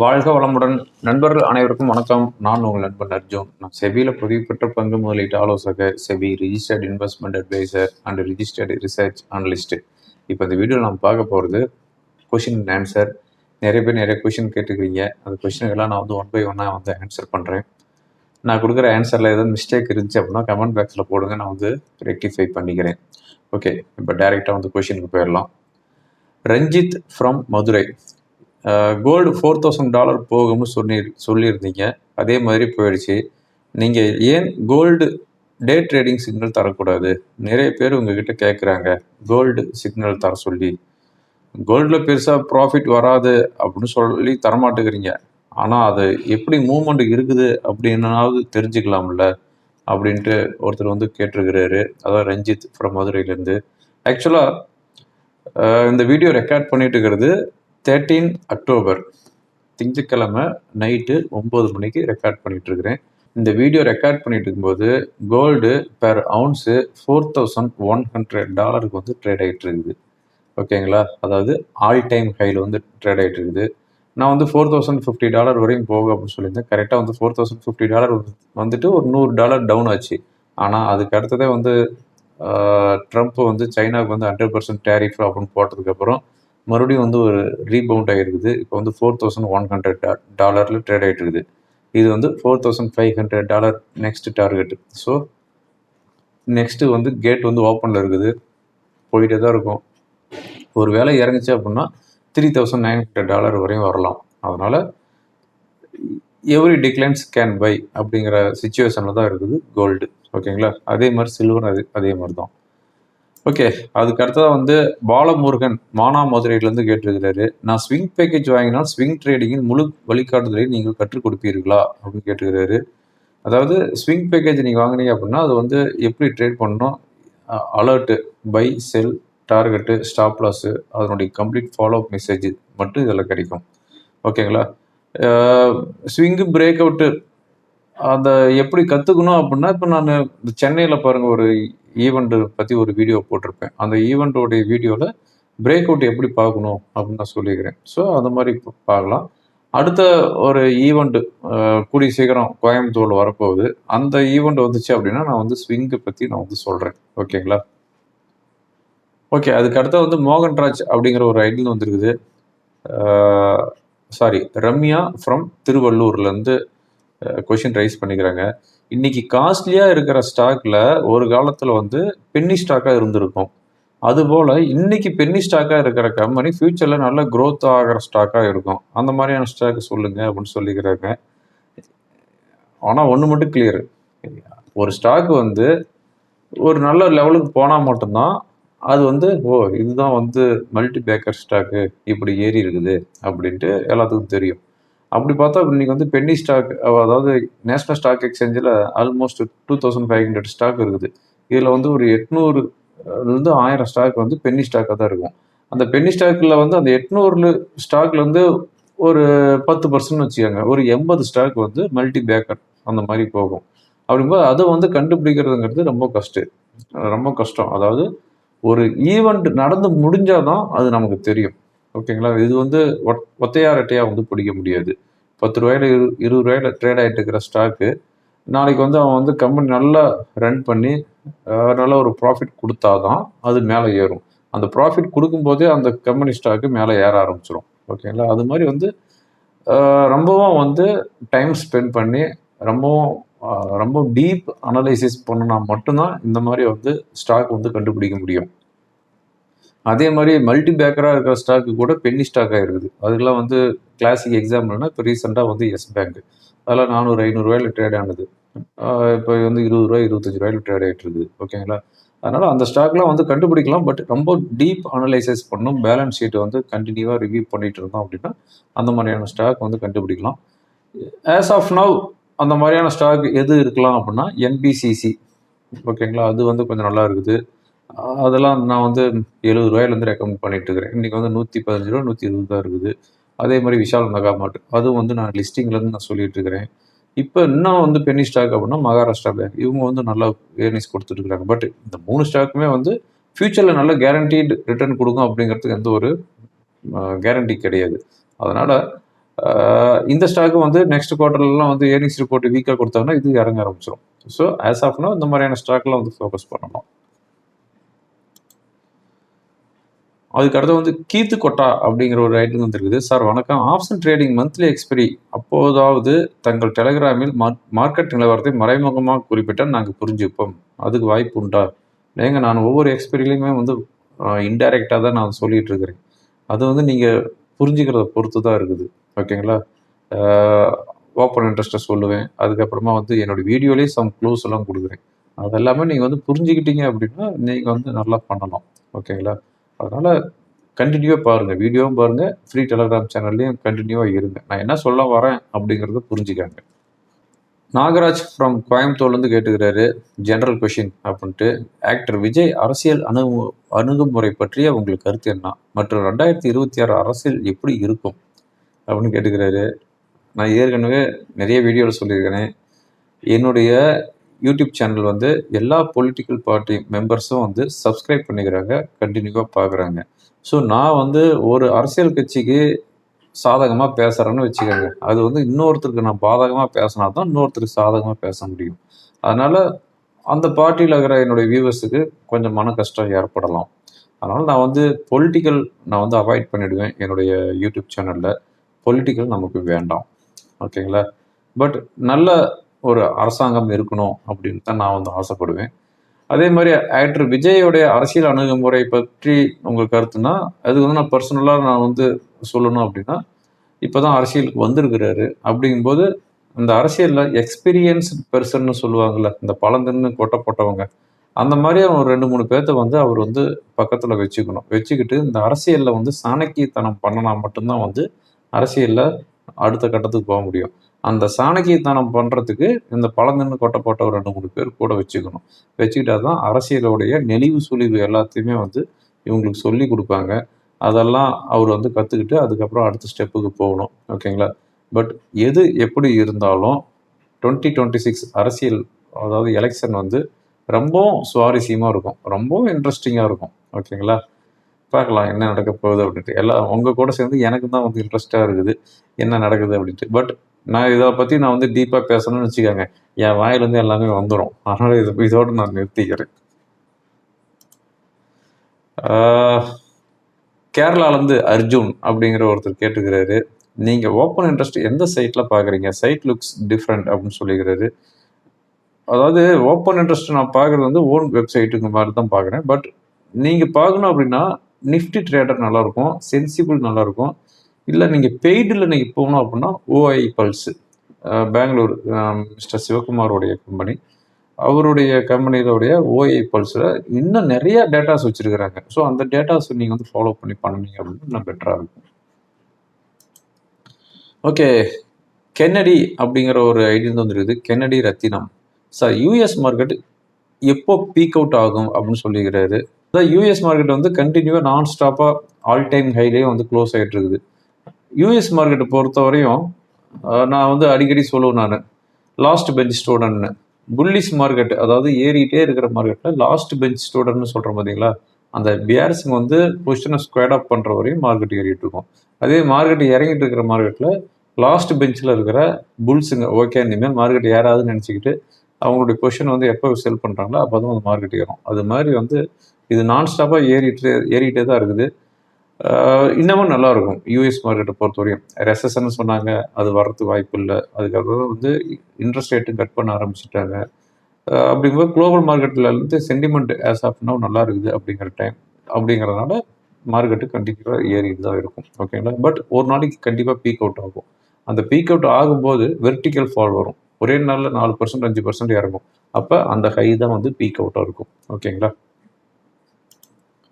வாழ்க வளமுடன். நண்பர்கள் அனைவருக்கும் வணக்கம். நான் உங்கள் நண்பன் அர்ஜுன். நான் செபியில் பதிவு பெற்ற பங்கு முதலீட்டு ஆலோசகர் SEBI registered investment advisor and registered research analyst இப்போ இந்த வீடியோ நம்ம பார்க்க போகிறது கொஷின் அண்ட் ஆன்சர் நிறைய பேர் நிறைய கொஷின் கேட்டுக்கிறீங்க. அந்த கொஷினுக்கெல்லாம் நான் வந்து ஒன் பை ஒன்னாக வந்து ஆன்சர் பண்ணுறேன் நான் கொடுக்குற ஆன்சரில் எதுவும் மிஸ்டேக் இருந்துச்சு அப்படின்னா கமெண்ட் பாக்ஸில் போடுங்க. நான் வந்து ரெக்டிஃபை பண்ணிக்கிறேன். ஓகே இப்போ டைரெக்டாக வந்து கொஷினுக்கு போயிடலாம். Ranjith from Madurai. Gold four thousand dollar போகும்னு சொல்லி சொல்லியிருந்தீங்க. அதே மாதிரி போயிடுச்சு. நீங்கள் ஏன் கோல்டு டே ட்ரேடிங் சிக்னல் தரக்கூடாது? நிறைய பேர் உங்ககிட்ட கேட்குறாங்க கோல்டு சிக்னல் தர சொல்லி. கோல்டில் பெருசாக ப்ராஃபிட் வராது அப்படின்னு சொல்லி தரமாட்டேங்கிறீங்க ஆனால் அது எப்படி மூமெண்ட் இருக்குது அப்படின்னாவது தெரிஞ்சுக்கலாம்ல அப்படின்ட்டு ஒருத்தர் வந்து கேட்டிருக்கிறாரு. அதான் ரஞ்சித் ஃப்ரம் மதுரையிலேருந்து. ஆக்சுவலாக இந்த வீடியோ ரெக்கார்ட் பண்ணிட்டு இருக்கிறது தேர்ட்டீன் அக்டோபர் திங்கட்கிழமை நைட்டு ஒம்பது மணிக்கு ரெக்கார்ட் பண்ணிகிட்ருக்கிறேன் இந்த வீடியோ ரெக்கார்ட் பண்ணிட்டு இருக்கும்போது gold per ounce four thousand one hundred டாலருக்கு வந்து ட்ரேட் ஆகிட்டு இருக்குது ஓகேங்களா அதாவது ஆல் டைம் ஹையில் வந்து ட்ரேட் ஆகிட்டு இருக்குது நான் வந்து ஃபோர் தௌசண்ட் ஃபிஃப்டி டாலர் வரையும் போகும் அப்படின்னு சொல்லியிருந்தேன். கரெக்டாக வந்து ஃபோர் தௌசண்ட் ஃபிஃப்டி டாலர் வந்துட்டு ஒரு நூறு டாலர் டவுன் ஆச்சு. ஆனால் அதுக்கு அடுத்ததே வந்து ட்ரம்ப் வந்து சைனாவுக்கு வந்து ஹண்ட்ரட் பர்சன்ட் டேரிஃப் அப்படின்னு போட்டதுக்கப்புறம் மறுபடியும் வந்து ஒரு ரீபவுண்ட் ஆகிருக்குது இப்போ வந்து ஃபோர் தௌசண்ட் ஒன் ஹண்ட்ரட் டாலரில் ட்ரேட் ஆகிட்டு இருக்குது இது வந்து four thousand five hundred dollar next target so next வந்து கேட் வந்து ஓப்பனில் இருக்குது. போயிட்டே தான் இருக்கும். ஒரு வேலை இறங்குச்சு அப்படின்னா three thousand nine hundred dollar வரையும் வரலாம். அதனால் எவ்ரி டிக்ளைன்ஸ் கேன் பை அப்படிங்கிற சுச்சுவேஷனில் தான் இருக்குது கோல்டு ஓகேங்களா அதே மாதிரி சில்வர் அது அதே மாதிரி தான். ஓகே அதுக்கு அடுத்ததாக வந்து பாலமுருகன் மானா மதுரையிலேருந்து கேட்டிருக்கிறாரு. நான் ஸ்விங் பேக்கேஜ் வாங்கினால் ஸ்விங் ட்ரேடிங்கின் முழு வழிகாட்டுதலை நீங்கள் கற்றுக் கொடுப்பீர்களா? அப்படின்னு கேட்டுக்கிறாரு அதாவது ஸ்விங் பேக்கேஜ் நீங்கள் வாங்கினீங்க அப்படின்னா அது வந்து எப்படி ட்ரேட் பண்ணணும்? Alert buy sell target stop loss அதனுடைய கம்ப்ளீட் ஃபாலோ அப் மெசேஜ் மட்டும் இதில் கிடைக்கும். ஓகேங்களா? ஸ்விங்கு பிரேக் அவுட்டு அந்த எப்படி கற்றுக்கணும் அப்படின்னா இப்போ நான் சென்னையில் பாருங்கள் ஒரு ஈவெண்ட்டு பற்றி ஒரு வீடியோ போட்டிருப்பேன். அந்த ஈவெண்ட்டோடைய வீடியோவில் பிரேக் அவுட் எப்படி பார்க்கணும் அப்படின்னு நான் சொல்லிக்கிறேன். ஸோ அந்த மாதிரி பார்க்கலாம். அடுத்த ஒரு ஈவெண்ட்டு கூடிய சீக்கிரம் கோயம்புத்தூரில் வரப்போகுது. அந்த ஈவெண்ட் வந்துச்சு அப்படின்னா நான் வந்து ஸ்விங்கை பற்றி நான் வந்து சொல்கிறேன் ஓகேங்களா ஓகே அதுக்கு அடுத்த வந்து மோகன்ராஜ் அப்படிங்கிற ஒரு ஐடியில் வந்துருக்குது. சாரி ரம்யா ஃப்ரம் திருவள்ளூர்லேருந்து கொஷின் ரைஸ் பண்ணிக்கிறாங்க. இன்னைக்கு காஸ்ட்லியாக இருக்கிற ஸ்டாக்ல ஒரு காலத்தில் வந்து பென்னி ஸ்டாக்காக இருந்திருக்கும். அதுபோல் இன்னைக்கு பென்னி ஸ்டாக்காக இருக்கிற கம்பெனி ஃபியூச்சரில் நல்ல க்ரோத் ஆகிற ஸ்டாக்காக இருக்கும். அந்த மாதிரியான ஸ்டாக் சொல்லுங்க அப்படின்னு சொல்லிக்கிறாங்க. ஆனால் ஒன்று மட்டும் கிளியர் ஒரு ஸ்டாக் வந்து ஒரு நல்ல லெவலுக்கு போனால் மட்டும்தான் அது வந்து ஓ இதுதான் வந்து மல்டி பேக்கர் ஸ்டாக்கு இப்படி ஏறி இருக்குது அப்படின்ட்டு எல்லாத்துக்கும் தெரியும். அப்படி பார்த்தா இன்னைக்கு வந்து பென்னி ஸ்டாக் அதாவது நேஷனல் ஸ்டாக் எக்ஸ்சேஞ்சில் almost two thousand five hundred stock இருக்குது. இதில் வந்து ஒரு எட்நூறுலேருந்து ஆயிரம் ஸ்டாக் வந்து பென்னி ஸ்டாக்காக தான் இருக்கும். அந்த பென்னி ஸ்டாக்கில் வந்து அந்த எட்நூறு ஸ்டாக்லேருந்து ஒரு பத்து பர்சன்ட் வச்சுக்கோங்க. ஒரு எண்பது ஸ்டாக் வந்து மல்டி பேக்கர் அந்த மாதிரி போகும். அப்படிங்கும்போது அதை வந்து கண்டுபிடிக்கிறதுங்கிறது ரொம்ப கஷ்டம். ரொம்ப கஷ்டம். அதாவது ஒரு ஈவெண்ட் நடந்து முடிஞ்சாதான் அது நமக்கு தெரியும். ஓகேங்களா? இது வந்து ஒத் ஒத்தையா ரெட்டையாக வந்து பிடிக்க முடியாது. பத்து ரூபாயில இரு இருபது ரூபாயில ட்ரேட் ஆகிட்டு இருக்கிற ஸ்டாக்கு நாளைக்கு வந்து அவன் வந்து கம்பெனி நல்லா ரன் பண்ணி நல்ல ஒரு ப்ராஃபிட் கொடுத்தா தான் அது மேலே ஏறும். அந்த ப்ராஃபிட் கொடுக்கும்போதே அந்த கம்பெனி ஸ்டாக்கு மேலே ஏற ஆரம்பிச்சிடும் ஓகேங்களா? அது மாதிரி வந்து ரொம்பவும் வந்து டைம் ஸ்பெண்ட் பண்ணி ரொம்பவும் ரொம்ப டீப் அனலைசிஸ் பண்ணினா மட்டும்தான் இந்த மாதிரி வந்து ஸ்டாக் வந்து கண்டுபிடிக்க முடியும். அதே மாதிரி மல்டி பேக்கராக இருக்கிற ஸ்டாக்கு கூட பென்னி ஸ்டாக்காக இருக்குது அதுக்கெல்லாம் வந்து கிளாசிக் எக்ஸாம்பிள்னா இப்போ ரீசெண்டாக வந்து எஸ் பேங்க் அதெல்லாம் நானூறு ஐநூறுரூவாயில் ட்ரேட் ஆனது. இப்போ வந்து இருபது ரூபாய் இருபத்தஞ்சி ரூபாயில் ட்ரேட் ஆகிட்டு இருக்குது. ஓகேங்களா அதனால் அந்த ஸ்டாக்லாம் வந்து கண்டுபிடிக்கலாம். பட் ரொம்ப டீப் அனலைசஸ் பண்ணும். பேலன்ஸ் ஷீட்டை வந்து கண்டினியூவாக ரிவ்யூ பண்ணிட்டு இருந்தோம் அப்படின்னா அந்த மாதிரியான ஸ்டாக் வந்து கண்டுபிடிக்கலாம். ஆஸ் ஆஃப் நவ் அந்த மாதிரியான ஸ்டாக் எது இருக்கலாம் அப்படின்னா என்பிசிசி ஓகேங்களா அது வந்து கொஞ்சம் நல்லா இருக்குது. அதெல்லாம் நான் வந்து எழுபது ரூபாயிலேருந்து ரெக்கமெண்ட் பண்ணிட்டு இருக்கிறேன். இன்றைக்கி வந்து நூற்றி பதினஞ்சு ரூபா நூற்றி இருபது தான் இருக்குது. அதே மாதிரி விஷால் மெகா மார்ட். அதுவும் வந்து நான் லிஸ்டிங்லேருந்து நான் சொல்லிட்டு இருக்கிறேன். இப்போ இன்னும் வந்து பென்னி ஸ்டாக் அப்படின்னா மகாராஷ்டிரா பேங்க் இவங்க வந்து நல்லா ஏர்னிங்ஸ் கொடுத்துட்ருக்காங்க பட் இந்த மூணு ஸ்டாக்குமே வந்து ஃப்யூச்சரில் நல்ல கேரண்டீடு ரிட்டர்ன் கொடுக்கும் அப்படிங்கிறதுக்கு எந்த ஒரு கேரண்டி கிடையாது. அதனால் இந்த ஸ்டாக்கு வந்து நெக்ஸ்ட் குவார்டர்லாம் வந்து ஏர்னிங்ஸ் ரிப்போர்ட் வீக்காக கொடுத்தாங்கன்னா இது இறங்க ஆரம்பிச்சிடும் ஸோ ஆஸ் ஆஃப்னா இந்த மாதிரியான ஸ்டாக்லாம் வந்து ஃபோக்கஸ் பண்ணணும். அதுக்கு அடுத்து வந்து கீத்து கொட்டா அப்படிங்கிற ஒரு ஐட்டம் வந்துருக்குது சார் வணக்கம். ஆப்ஷன் ட்ரேடிங் மந்த்லி எக்ஸ்பிரி அப்போதாவது தங்கள் டெலகிராமில் மார்க்கெட் நிலவரத்தை மறைமுகமாக குறிப்பிட்டால் நாங்கள் புரிஞ்சுப்போம். அதுக்கு வாய்ப்பு உண்டா? ஏங்க நான் ஒவ்வொரு எக்ஸ்பிரிலையுமே வந்து இன்டைரக்டாக தான் நான் சொல்லிகிட்டு இருக்கிறேன். அது வந்து நீங்கள் புரிஞ்சுக்கிறத பொறுத்து தான் இருக்குது. ஓகேங்களா? ஓப்பன் இன்ட்ரெஸ்ட்டை சொல்லுவேன். அதுக்கப்புறமா வந்து என்னோடய வீடியோலேயே சம் க்ளூஸ் எல்லாம் கொடுக்குறேன். அதெல்லாமே நீங்கள் வந்து புரிஞ்சுக்கிட்டீங்க அப்படின்னா நீங்கள் வந்து நல்லா பண்ணலாம். ஓகேங்களா? அதனால் கண்டினியூவாக பாருங்கள் வீடியோவும் பாருங்கள் ஃப்ரீ டெலகிராம் சேனல்லையும் கண்டினியூவாக இருங்க. நான் என்ன சொல்ல வரேன் அப்படிங்கிறத புரிஞ்சுக்காங்க. நாகராஜ் ஃப்ரம் கோயம்புத்தூர்லேருந்து கேட்டுக்கிறாரு. ஜென்ரல் கொஷின் அப்படின்ட்டு. ஆக்டர் விஜய் அரசியல் அணுகு அணுகுமுறை பற்றிய உங்களுக்கு கருத்து என்ன? மற்றும் ரெண்டாயிரத்தி இருபத்தி ஆறு அரசியல் எப்படி இருக்கும்? அப்படின்னு கேட்டுக்கிறாரு. நான் ஏற்கனவே நிறைய வீடியோவில் சொல்லியிருக்கிறேன். என்னுடைய யூடியூப் சேனல் வந்து எல்லா பொலிட்டிக்கல் பார்ட்டி மெம்பர்ஸும் வந்து சப்ஸ்கிரைப் பண்ணிக்கிறாங்க கண்டினியூவாக பார்க்குறாங்க ஸோ நான் வந்து ஒரு அரசியல் கட்சிக்கு சாதகமாக பேசுகிறேன்னு வச்சுக்கோங்க. அது வந்து இன்னொருத்தருக்கு நான் பாதகமாக பேசினா தான் இன்னொருத்தருக்கு சாதகமாக பேச முடியும். அதனால் அந்த பார்ட்டியில் இருக்கிற என்னுடைய வியூவர்ஸுக்கு கொஞ்சம் மன கஷ்டம் ஏற்படலாம். அதனால் நான் வந்து பொலிட்டிக்கல் நான் வந்து அவாய்ட் பண்ணிவிடுவேன் என்னுடைய யூடியூப் சேனலில். பொலிட்டிக்கல் நமக்கு வேண்டாம். ஓகேங்களா? பட் நல்ல ஒரு அரசாங்கம் இருக்கணும் அப்படின்னு தான் நான் வந்து ஆசைப்படுவேன். அதே மாதிரி ஆக்டர் விஜயோடைய அரசியல் அணுகுமுறை பற்றி உங்கள் கருத்துனா அது வந்து நான் பர்சனலாக நான் வந்து சொல்லணும் அப்படின்னா இப்போ தான் அரசியலுக்கு வந்திருக்கிறாரு. அப்படிங்கும்போது இந்த அரசியலில் எக்ஸ்பீரியன்ஸ் பெர்சன்னு சொல்லுவாங்கள்ல இந்த பழந்தின்னு கொட்டை போட்டவங்க அந்த மாதிரி ஒரு ரெண்டு மூணு பேர்த்த வந்து அவர் வந்து பக்கத்தில் வச்சுக்கணும். வச்சுக்கிட்டு இந்த அரசியலில் வந்து சாணக்கியத்தனம் பண்ணனா மட்டும்தான் வந்து அரசியலில் அடுத்த கட்டத்துக்கு போக முடியும். அந்த சாணக்கியத்தனம் பண்ணுறதுக்கு இந்த பழந்தன்னு கொட்டை போட்ட ஒரு ரெண்டு மூணு பேர் கூட வச்சுக்கணும். வச்சுக்கிட்டா தான் அரசியலுடைய நெளிவு சுழிவு எல்லாத்தையுமே வந்து இவங்களுக்கு சொல்லி கொடுப்பாங்க. அதெல்லாம் அவர் வந்து கற்றுக்கிட்டு அதுக்கப்புறம் அடுத்த ஸ்டெப்புக்கு போகணும். ஓகேங்களா? பட் எது எப்படி இருந்தாலும் டுவெண்ட்டி டுவெண்ட்டி சிக்ஸ் அரசியல் அதாவது எலெக்ஷன் வந்து ரொம்பவும் சுவாரஸ்யமாக இருக்கும். ரொம்பவும் இன்ட்ரெஸ்டிங்காக இருக்கும். ஓகேங்களா? பார்க்கலாம் என்ன நடக்க போகுது அப்படின்ட்டு. எல்லாம் உங்கள் கூட சேர்ந்து எனக்கு தான் வந்து இன்ட்ரெஸ்ட்டாக இருக்குது. என்ன நடக்குது அப்படின்ட்டு. பட் நான் இதை பற்றி நான் வந்து டீப்பாக பேசணும்னு வச்சுக்கோங்க. என் வாயிலேருந்து எல்லாமே வந்துடும் அதனால் இது இதோடு நான் நிறுத்திக்கிறேன். கேரளாலேருந்து அர்ஜுன் அப்படிங்கிற ஒருத்தர் கேட்டுக்கிறாரு. நீங்கள் ஓப்பன் இன்ட்ரெஸ்ட் எந்த சைட்டில் பார்க்குறீங்க சைட் லுக்ஸ் டிஃப்ரெண்ட் அப்படின்னு சொல்லிக்கிறாரு. அதாவது ஓப்பன் இன்ட்ரெஸ்ட் நான் பார்க்குறது வந்து ஓன் வெப்சைட்டுங்க மாதிரி தான் பார்க்குறேன் பட் நீங்கள் பார்க்கணும் அப்படின்னா நிஃப்டி ட்ரேடர் நல்லாயிருக்கும் சென்சிபிள் நல்லாயிருக்கும் இல்லை நீங்கள் பெய்டில் நீங்கள் போகணும் அப்படின்னா ஓஐ பல்ஸு பெங்களூர் மிஸ்டர் சிவகுமாரோடைய கம்பெனி அவருடைய கம்பெனியோடைய ஓஐ பல்ஸில் இன்னும் நிறைய டேட்டாஸ் வச்சுருக்கிறாங்க. ஸோ அந்த டேட்டாஸ் நீங்கள் வந்து ஃபாலோ பண்ணி பண்ணீங்க அப்படின்னு இன்னும் பெட்டராக இருக்கும். ஓகே கென்னடி அப்படிங்கிற ஒரு ஐடியா வந்துருக்குது. Kennedy Rathinam sir US market எப்போ பீக் அவுட் ஆகும் அப்படின்னு சொல்லிக்கிறாரு. அதான் யூஎஸ் மார்க்கெட் வந்து கண்டினியூவாக நான் ஸ்டாப்பாக ஆல் டைம் ஹைலேயே வந்து க்ளோஸ் ஆகிட்டு இருக்குது. யூஎஸ் மார்க்கெட்டை பொறுத்த வரையும் நான் வந்து அடிக்கடி சொல்லுவேன் நான். லாஸ்ட் பெஞ்ச் ஸ்டூடெண்ட்னு புல்லிஸ் மார்க்கெட் அதாவது ஏறிட்டே இருக்கிற மார்க்கெட்டில் லாஸ்ட் பெஞ்ச் ஸ்டூடெண்ட்னு சொல்கிறோம் பார்த்தீங்களா அந்த பியார்ஸுங்க வந்து பொசிஷனை ஸ்கொயர் அப் பண்ணுற வரையும் மார்க்கெட் ஏறிட்டு இருக்கும். அதே மார்க்கெட் இறங்கிட்டு இருக்கிற மார்க்கெட்டில் லாஸ்ட் பெஞ்சில் இருக்கிற புல்ஸுங்க ஓகே இனிமேல் மார்க்கெட் ஏறாதுன்னு நினச்சிக்கிட்டு அவங்களுடைய பொசிஷன் வந்து எப்போ செல் பண்ணுறாங்களோ அப்போ தான் வந்து மார்க்கெட் ஏறும். அது மாதிரி வந்து இது நான் ஸ்டாப்பாக ஏறிட்டு ஏறிட்டே தான் இருக்குது. இன்னமும் நல்லாயிருக்கும். யூஎஸ் மார்க்கெட்டை பொறுத்தவரையும். ரெசன் சொன்னாங்க. அது வர்றதுக்கு வாய்ப்பு இல்லை. அதுக்கப்புறம் வந்து இன்ட்ரெஸ்ட் ரேட்டும் கட் பண்ண ஆரம்பிச்சிட்டாங்க. அப்படிங்கும்போது குளோபல் மார்க்கெட்டில் இருந்து சென்டிமெண்ட் ஆஸ் ஆஃப் நோ நல்லா இருக்குது அப்படிங்கிற டைம் அப்படிங்கிறதுனால மார்க்கெட்டு கண்டிப்பாக ஏறிட்டு தான் இருக்கும். ஓகேங்களா பட் ஒரு நாளைக்கு கண்டிப்பாக பீக் அவுட் ஆகும். அந்த பீக் அவுட் ஆகும்போது வெர்டிக்கல் ஃபால் வரும். ஒரே நாளில் நாலு பர்சன்ட் அஞ்சு பர்சன்ட் இறங்கும். அப்போ அந்த ஹை தான் வந்து பீக் அவுட்டாக இருக்கும். ஓகேங்களா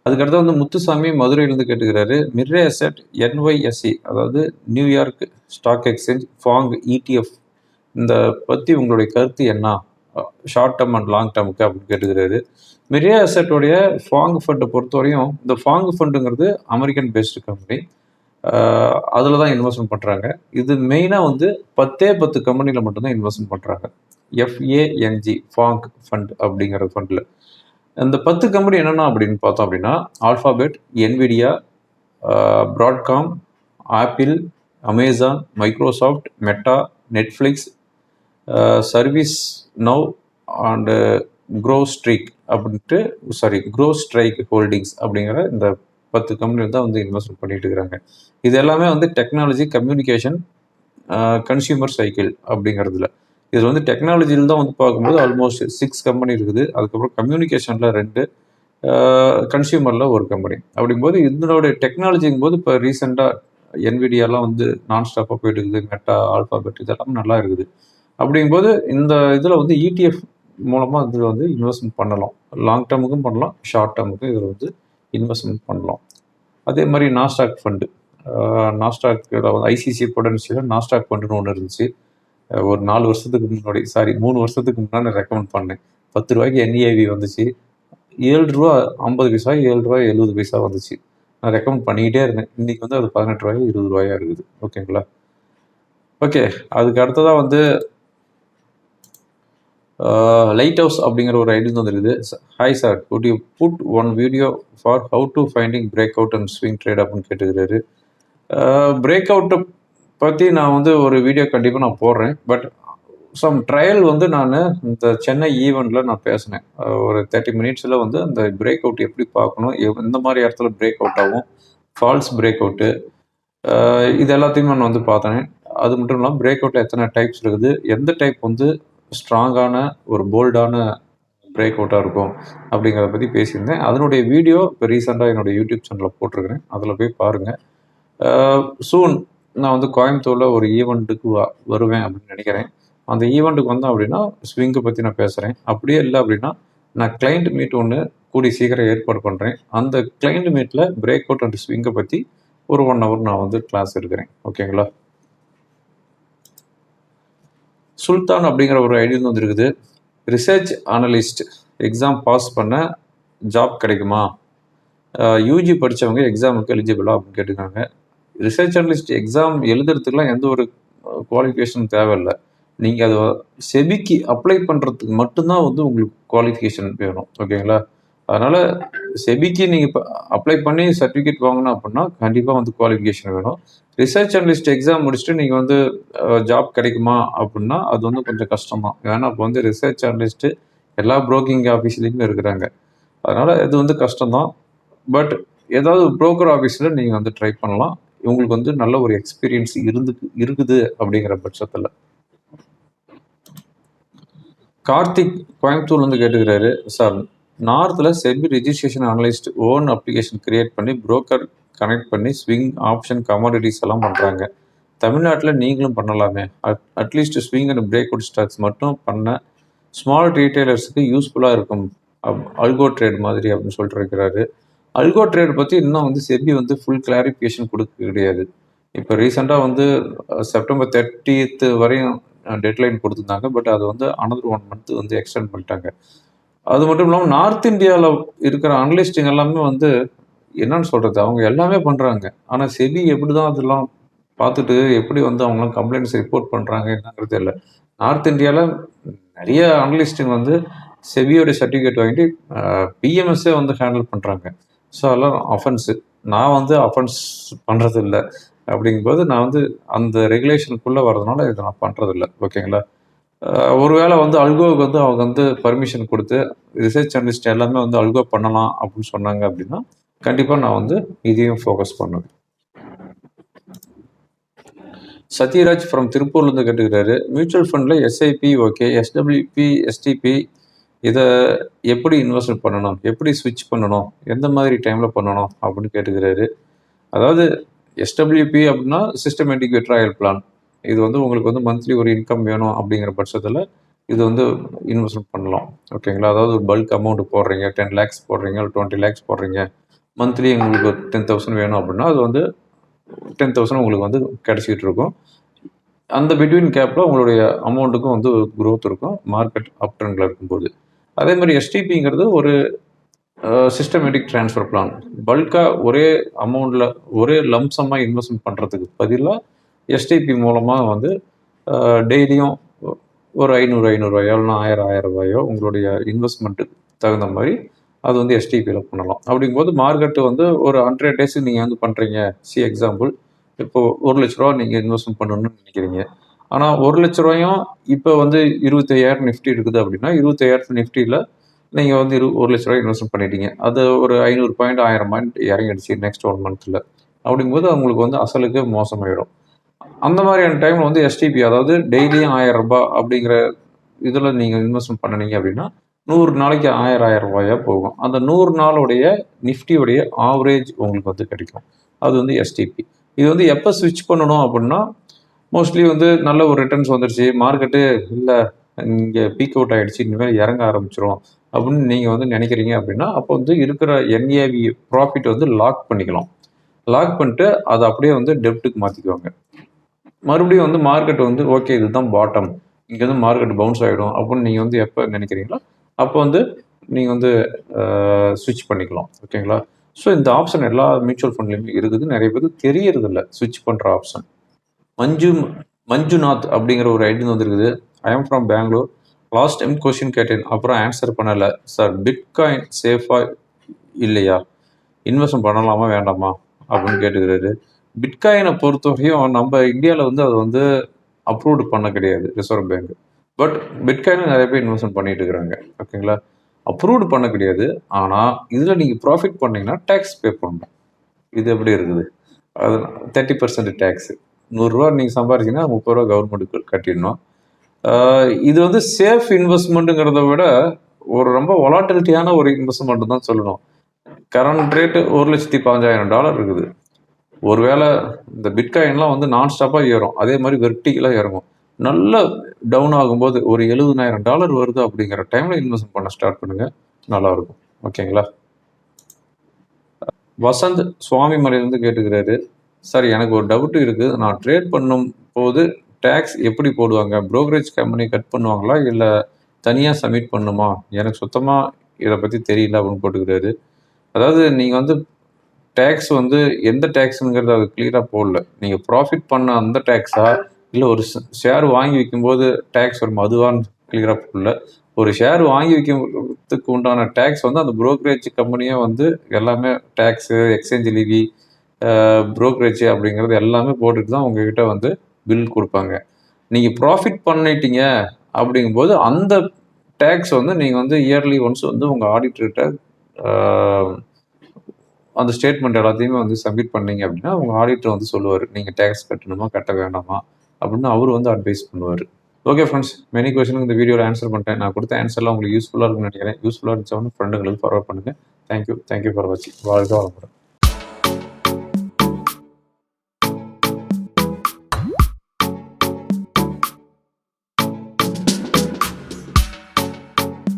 அதுக்கடுத்து வந்து முத்துசாமி மதுரையிலேருந்து கேட்டுக்கிறாரு மிர்ரே அசெட் என்ஒய்எஸ்சி அதாவது New York stock exchange FANG ETF இந்த பற்றி உங்களுடைய கருத்து என்ன? ஷார்ட் டேர்ம் அண்ட் லாங் டேர்முக்கு அப்படின்னு கேட்டுக்கிறாரு. மிரியா அசெட்டோடைய ஃபாங் ஃபண்டை பொறுத்தவரையும் இந்த ஃபாங் ஃபண்டுங்கிறது அமெரிக்கன் பேஸ்டு கம்பெனி அதில் தான் இன்வெஸ்ட்மெண்ட் பண்ணுறாங்க இது மெயினாக வந்து பத்தே பத்து கம்பெனியில் மட்டும்தான் இன்வெஸ்ட்மெண்ட் பண்ணுறாங்க எஃப்ஏஎன்ஜி ஃபாங் ஃபண்ட் அப்படிங்கிற ஃபண்டில் இந்த பத்து கம்பெனி என்னென்ன அப்படின்னு பார்த்தோம் அப்படின்னா Alphabet Nvidia Broadcom Apple Amazon Microsoft Meta Netflix ServiceNow and CrowdStrike அப்படின்ட்டு சாரி க்ரோ ஸ்ட்ரைக் ஹோல்டிங்ஸ் அப்படிங்கிற இந்த பத்து கம்பெனியில் தான் வந்து இன்வெஸ்ட்மெண்ட் பண்ணிட்டு இருக்கிறாங்க. இது எல்லாமே வந்து டெக்னாலஜி கம்யூனிகேஷன் கன்சியூமர் சைக்கிள் அப்படிங்கிறதுல. இதில் வந்து டெக்னாலஜியில் தான் வந்து பார்க்கும்போது ஆல்மோஸ்ட் சிக்ஸ் கம்பெனி இருக்குது. அதுக்கப்புறம் கம்யூனிகேஷனில் ரெண்டு கன்சியூமரில் ஒரு கம்பெனி அப்படிங்கும்போது இதனோட டெக்னாலஜிங்கும் போது இப்போ ரீசெண்டாக என்விடியாலாம் வந்து நான் ஸ்டாப்பாக போயிட்டு இருக்குது. மெட்டா ஆல்ஃபாபெட் இதெல்லாம் நல்லா இருக்குது. அப்படிங்கும்போது இந்த இதில் வந்து இடிஎஃப் மூலமாக இதில் வந்து இன்வெஸ்ட்மெண்ட் பண்ணலாம். லாங் டேர்முக்கும் பண்ணலாம் ஷார்ட் டேர்முக்கும் இதில் வந்து இன்வெஸ்ட்மெண்ட் பண்ணலாம். அதே மாதிரி நாஸ்டாக் ஃபண்டு நாஸ்டாக் ஐசிசி பொடன்சியில் நாஸ்டாக் ஃபண்டுன்னு ஒன்று இருந்துச்சு. ஒரு நாலு வருஷத்துக்கு முன்னாடி சாரி மூணு வருஷத்துக்கு முன்னாடி நான் ரெக்கமெண்ட் பண்ணேன். பத்து ரூபாய்க்கு என்இஐவி வந்துச்சு. ஏழு ரூபா ஐம்பது பைசா ஏழு ரூபா எழுபது பைசா வந்துச்சு. நான் ரெக்கமெண்ட் பண்ணிக்கிட்டே இருந்தேன். இன்றைக்கி வந்து அது பதினெட்டு ரூபாய் இருபது ரூபாயா இருக்குது. ஓகேங்களா? ஓகே அதுக்கு அடுத்ததாக வந்து லைட் ஹவுஸ் அப்படிங்கிற ஒரு ஐடியா வந்துருக்குது. Hi sir could you put one video for how to finding break out and swing trade அப்படின்னு கேட்டுக்கிறாரு. பிரேக் அவுட்டை பற்றி நான் வந்து ஒரு வீடியோ கண்டிப்பாக நான் போடுறேன். பட் சம் ட்ரையல் வந்து நான் இந்த சென்னை ஈவெண்ட்டில் நான் பேசினேன். ஒரு தேர்ட்டி மினிட்ஸில் வந்து அந்த பிரேக் அவுட் எப்படி பார்க்கணும் எவ்- எந்த மாதிரி இடத்துல பிரேக் அவுட் ஆகும் ஃபால்ஸ் பிரேக் அவுட்டு இது எல்லாத்தையும் நான் வந்து பார்த்தேன். அது மட்டும் இல்லாமல் பிரேக் அவுட்டில் எத்தனை டைப்ஸ் இருக்குது எந்த டைப் வந்து ஸ்ட்ராங்கான ஒரு போல்டான பிரேக் அவுட்டாக இருக்கும் அப்படிங்கிறத பற்றி பேசியிருந்தேன். அதனுடைய வீடியோ இப்போ ரீசெண்டாக என்னோட யூடியூப் சேனலில் போட்டிருக்கிறேன். அதில் போய் பாருங்கள் சூன் நான் வந்து கோயம்புத்தூரில் ஒரு ஈவெண்ட்டுக்கு வருவேன் அப்படின்னு நினைக்கிறேன். அந்த ஈவெண்ட்டுக்கு வந்தோம் அப்படின்னா ஸ்விங்கை பற்றி நான் பேசுகிறேன் அப்படியே இல்லை அப்படின்னா நான் கிளைண்ட் மீட் ஒன்று கூடி சீக்கிரம் ஏற்பாடு பண்ணுறேன் அந்த கிளைண்ட் மீட்டில் பிரேக் அவுட் அண்ட் ஸ்விங்கை பற்றி ஒரு ஒன் ஹவர் நான் வந்து கிளாஸ் எடுக்கிறேன். ஓகேங்களா சுல்தான் அப்படிங்கிற ஒரு ஐடியா வந்துருக்குது ரிசர்ச் அனலிஸ்ட் எக்ஸாம் பாஸ் பண்ண ஜாப் கிடைக்குமா? யூஜி படித்தவங்க எக்ஸாமுக்கு எலிஜிபிளா அப்படின்னு கேட்டுக்காங்க ரிசர்ச் அனலிஸ்ட் எக்ஸாம் எழுதுறதுக்குலாம் எந்த ஒரு குவாலிஃபிகேஷன் தேவையில்லை. நீங்கள் அதை செபிக்கு அப்ளை பண்ணுறதுக்கு மட்டும்தான் வந்து உங்களுக்கு குவாலிஃபிகேஷன் வேணும். ஓகேங்களா அதனால் செபிக்கு நீங்கள் இப்போ அப்ளை பண்ணி சர்டிஃபிகேட் வாங்கணும் அப்படின்னா கண்டிப்பாக வந்து குவாலிஃபிகேஷன் வேணும். ரிசர்ச் அனலிஸ்ட் எக்ஸாம் முடிச்சுட்டு நீங்கள் வந்து ஜாப் கிடைக்குமா அப்படின்னா அது வந்து கொஞ்சம் கஷ்டம் தான் ஏன்னா இப்போ வந்து ரிசர்ச் அனலிஸ்ட்டு எல்லா ப்ரோக்கிங் ஆஃபீஸ்லேயுமே இருக்கிறாங்க. அதனால் இது வந்து கஷ்டம்தான். பட் ஏதாவது ப்ரோக்கர் ஆஃபீஸில் நீங்கள் வந்து ட்ரை பண்ணலாம். இவங்களுக்கு வந்து நல்ல ஒரு எக்ஸ்பீரியன்ஸ் இருந்து இருக்குது அப்படிங்கிற பட்சத்தில். கார்த்திக் கோயம்புத்தூர்லேருந்து கேட்டுக்கிறாரு சார் நார்த்தில் SEBI registration analyst own application create பண்ணி புரோக்கர் கனெக்ட் பண்ணி ஸ்விங் ஆப்ஷன் கமாடிட்டிஸ் எல்லாம் பண்ணுறாங்க தமிழ்நாட்டில் நீங்களும் பண்ணலாமே. At at least swing and break out stocks மட்டும் பண்ண ஸ்மால் ரீட்டைலர்ஸுக்கு யூஸ்ஃபுல்லாக இருக்கும். அல்கோ ட்ரேட் மாதிரி அப்படின்னு சொல்லிட்டு இருக்கிறாரு. அல்கோ ட்ரேட் பற்றி இன்னும் வந்து செபி வந்து ஃபுல் கிளாரிஃபிகேஷன் கொடுக்க கிடையாது. இப்போ ரீசெண்டாக வந்து செப்டம்பர் தேர்ட்டித்து வரையும் டெட்லைன் கொடுத்துருந்தாங்க. பட் அது வந்து அனதர் ஒன் மந்த் வந்து எக்ஸ்டெண்ட் பண்ணிட்டாங்க. அது மட்டும் இல்லாமல் நார்த் இந்தியாவில் இருக்கிற அனலிஸ்டிங் எல்லாமே வந்து என்னன்னு சொல்கிறது அவங்க எல்லாமே பண்ணுறாங்க ஆனால் செபி எப்படி தான் அதெல்லாம் பார்த்துட்டு எப்படி வந்து அவங்களாம் கம்ப்ளைண்ட்ஸ் ரிப்போர்ட் பண்ணுறாங்க என்னங்கிறது இல்லை. நார்த் இந்தியாவில் நிறைய அனலிஸ்டிங் வந்து செபியோட சர்டிஃபிகேட் வாங்கிட்டு பிஎம்எஸ்ஸே வந்து ஹேண்டில் பண்ணுறாங்க ஸோ அதெல்லாம் அஃபென்ஸு நான் வந்து அஃபென்ஸ் பண்ணுறது இல்லை அப்படிங்கும்போது நான் வந்து அந்த ரெகுலேஷனுக்குள்ளே வரதுனால இதை நான் பண்ணுறதில்ல ஓகேங்களா? ஒருவேளை வந்து அல்கோவுக்கு வந்து அவங்க வந்து பர்மிஷன் கொடுத்து ரிசர்ச் அனலிஸ்ட் எல்லாமே வந்து அல்கோ பண்ணலாம் அப்படின்னு சொன்னாங்க அப்படின்னா கண்டிப்பாக நான் வந்து இதையும் ஃபோக்கஸ் பண்ணுவேன். சத்யராஜ் ஃப்ரம் திருப்பூர்லேருந்து கேட்டுக்கிறாரு. மியூச்சுவல் ஃபண்டில் எஸ்ஐபி ஓகே எஸ்டபிள்யூபி எஸ்டிபி இதை எப்படி இன்வெஸ்ட் பண்ணணும்? எப்படி ஸ்விட்ச் பண்ணணும்? எந்த மாதிரி டைமில் பண்ணணும்? அப்படின்னு கேட்டுக்கிறாரு. அதாவது எஸ்டபிள்யூபி அப்படின்னா சிஸ்டமேட்டிக் விட்ராயல் பிளான் இது வந்து உங்களுக்கு வந்து மந்த்லி ஒரு இன்கம் வேணும் அப்படிங்கிற பட்சத்தில் இது வந்து இன்வெஸ்ட்மெண்ட் பண்ணலாம். ஓகேங்களா அதாவது ஒரு பல்க் அமௌண்ட் போடுறீங்க டென் லேக்ஸ் போடுறீங்க டுவெண்ட்டி லேக்ஸ் போடுறீங்க. மந்த்லி உங்களுக்கு டென் தௌசண்ட் வேணும் அப்படின்னா அது வந்து டென் தௌசண்ட் உங்களுக்கு வந்து கிடச்சிக்கிட்டு இருக்கும். அந்த பிட்வீன் கேப்பில் உங்களுடைய அமௌண்ட்டுக்கும் வந்து க்ரோத் இருக்கும். மார்க்கெட் அப் ட்ரெண்டில் இருக்கும்போது. அதே மாதிரி எஸ்டிபிங்கிறது ஒரு சிஸ்டமேட்டிக் ட்ரான்ஸ்ஃபர் பிளான் பல்காக ஒரே அமௌண்ட்டில் ஒரே லம்சமாக இன்வெஸ்ட்மெண்ட் பண்ணுறதுக்கு பதிலாக எஸ்டிபி மூலமாக வந்து டெய்லியும் ஒரு ஐநூறு ஐநூறுரூவாயோ இல்லைனா ஆயிரம் ஆயிரம் ரூபாயோ உங்களுடைய இன்வெஸ்ட்மெண்ட்டுக்கு தகுந்த மாதிரி அது வந்து எஸ்டிபியில் பண்ணலாம். அப்படிங்கும்போது மார்க்கெட்டு வந்து ஒரு ஹண்ட்ரட் டேஸுக்கு நீங்கள் வந்து பண்ணுறீங்க சி எக்ஸாம்பிள் இப்போ ஒரு லட்ச ரூபா நீங்கள் இன்வெஸ்ட்மெண்ட் பண்ணணும்னு நினைக்கிறீங்க. ஆனால் ஒரு லட்ச ரூபாயும் இப்போ வந்து இருபத்தையாயிரம் நிஃப்டி இருக்குது அப்படின்னா இருபத்தையாயிரத்து நிஃப்டியில் நீங்கள் வந்து இரு ஒரு லட்ச ரூபாய் இன்வெஸ்ட்மெண்ட் பண்ணிட்டீங்க. அது ஒரு ஐநூறு பாயிண்ட் ஆயிரம் பாயிண்ட் இறங்கிடுச்சு நெக்ஸ்ட் ஒன் மந்த்தில் அப்படிங்கும்போது அவங்களுக்கு வந்து அசலுக்கு மோசமாயிடும். அந்த மாதிரியான டைமில் வந்து எஸ்டிபி அதாவது டெய்லியும் ஆயிரம் ரூபாய் அப்படிங்கிற இதில் நீங்கள் இன்வெஸ்ட்மெண்ட் பண்ணினீங்க அப்படின்னா நூறு நாளைக்கு ஆயிரம் ஆயிரம் ரூபாயாக போகும். அந்த நூறு நாளுடைய நிஃப்டியுடைய ஆவரேஜ் உங்களுக்கு வந்து கிடைக்கும். அது வந்து எஸ்டிபி இது வந்து எப்போ ஸ்விட்ச் பண்ணணும் அப்படின்னா மோஸ்ட்லி வந்து நல்ல ஒரு ரிட்டர்ன்ஸ் வந்துருச்சு. மார்க்கெட்டு இல்லை இங்கே பீக் அவுட் ஆகிடுச்சு இனிமேல் இறங்க ஆரம்பிச்சிரும். அப்படின்னு நீங்கள் வந்து நினைக்கிறீங்க அப்படின்னா அப்போ வந்து இருக்கிற என்ஏவி ப்ராஃபிட் வந்து லாக் பண்ணிக்கலாம். லாக் பண்ணிட்டு அதை அப்படியே வந்து டெப்ட்டுக்கு மாற்றிக்குவாங்க மறுபடியும் வந்து மார்க்கெட் வந்து ஓகே இதுதான் பாட்டம் இங்கே வந்து மார்க்கெட் பவுன்ஸ் ஆகிடும் அப்படின்னு நீங்கள் வந்து எப்போ நினைக்கிறீங்களோ அப்போ வந்து நீங்கள் வந்து சுவிட்ச் பண்ணிக்கலாம். ஓகேங்களா ஸோ இந்த ஆப்ஷன் எல்லா மியூச்சுவல் ஃபண்ட்லேயுமே இருக்குது நிறைய பேருக்கு தெரியறதில்ல. சுவிட்ச் பண்ணுற ஆப்ஷன் மஞ்சு மஞ்சுநாத் அப்படிங்கிற ஒரு ஐடி வந்துருக்குது I am from Bangalore last time question கேட்டேன். அப்புறம் ஆன்சர் பண்ணலை. சார் பிட்காயின் சேஃபாக இல்லையா? இன்வெஸ்ட்மெண்ட் பண்ணலாமா வேண்டாமா? அப்படின்னு கேட்டுக்கிறாரு. பிட்காயினை பொறுத்தவரையும் நம்ம இந்தியாவில் வந்து அதை வந்து அப்ரூவ்டு பண்ண கிடையாது ரிசர்வ் பேங்க் பட் பிட்காயினில் நிறைய பேர் இன்வெஸ்ட்மெண்ட் பண்ணிட்டு இருக்கிறாங்க. ஓகேங்களா அப்ரூவ்டு பண்ண கிடையாது. ஆனால் இதில் நீங்கள் ப்ராஃபிட் பண்ணீங்கன்னா டேக்ஸ் பே பண்ணணும். இது எப்படி இருக்குது? அது தேர்ட்டி பர்சன்ட் டேக்ஸு நூறுரூவா நீங்கள் சம்பாரிச்சிங்கன்னா முப்பது ரூபா கவர்மெண்ட்டுக்கு கட்டிடணும். இது வந்து சேஃப் இன்வெஸ்ட்மெண்ட்டுங்கிறத விட ஒரு ரொம்ப ஒலாட்டிலிட்டியான ஒரு இன்வெஸ்ட்மெண்ட் தான் சொல்லணும். கரண்ட் ரேட்டு ஒரு லட்சத்தி பதினஞ்சாயிரம் டாலர் இருக்குது. ஒருவேளை இந்த பிட்காயின்லாம் வந்து நான் ஸ்டாப்பாக ஏறும். அதே மாதிரி வெர்டிகலாக இறங்கும். நல்ல டவுன் ஆகும்போது ஒரு எழுபதாயிரம் டாலர் வருது அப்படிங்கிற டைமில் இன்வெஸ்ட் பண்ண ஸ்டார்ட் பண்ணுங்கள் நல்லாயிருக்கும். ஓகேங்களா வசந்த் சுவாமி மலையிலேருந்து கேட்டுக்கிறாரு. சார் எனக்கு ஒரு டவுட் இருக்குது நான் ட்ரேட் பண்ணும் போது டேக்ஸ் எப்படி போடுவாங்க? ப்ரோக்கரேஜ் கம்பெனி கட் பண்ணுவாங்களா? இல்லை தனியாக சப்மிட் பண்ணுமா? எனக்கு சுத்தமாக இதை பற்றி தெரியல அப்படின்னு போட்டுக்கிறாரு. அதாவது நீங்கள் வந்து டேக்ஸ் வந்து எந்த டேக்ஸுங்கிறது அது கிளியராக போடல. நீங்கள் ப்ராஃபிட் பண்ண அந்த டேக்ஸா இல்லை ஒரு ஷேர் வாங்கி வைக்கும்போது டேக்ஸ் வரும் அதுவான்னு கிளியராக போடல. ஒரு ஷேர் வாங்கி வைக்கிறதுக்கு உண்டான டேக்ஸ் வந்து அந்த ப்ரோக்கரேஜ் கம்பெனியே வந்து எல்லாமே டேக்ஸு எக்ஸ்சேஞ்ச் லிவி ப்ரோக்கரேஜ் அப்படிங்கிறது எல்லாமே போட்டுட்டு தான் உங்ககிட்ட வந்து பில் கொடுப்பாங்க. நீங்கள் ப்ராஃபிட் பண்ணிட்டீங்க அப்படிங்கும்போது அந்த டேக்ஸ் வந்து நீங்கள் வந்து இயர்லி ஒன்ஸ் வந்து உங்கள் ஆடிட்டர்கிட்ட அந்த ஸ்டேட்மெண்ட் எல்லாத்தையுமே வந்து சப்மிட் பண்ணீங்க அப்படின்னா உங்கள் ஆடிட்டர் வந்து சொல்லுவார் நீங்கள் டேக்ஸ் கட்டணுமா கட்ட வேண்டாமா? அப்படின்னு அவர் வந்து அட்வைஸ் பண்ணுவார். ஓகே ஃப்ரெண்ட்ஸ் மெனி கொஸ்டினுக்கு இந்த வீடியோவில் ஆன்சர் பண்ணிட்டேன். நான் கொடுத்த ஆன்சர்லாம் உங்களுக்கு யூஸ்ஃபுல்லாக இருக்கும்னு நினைக்கிறேன். யூஸ்ஃபுல்லாக இருந்துச்சு ஃப்ரெண்டுகளுக்கு ஃபார்வர்ட் பண்ணுங்கள் thank you thank you for வாட்சிங் வாழ்க்கை வளமுடன்.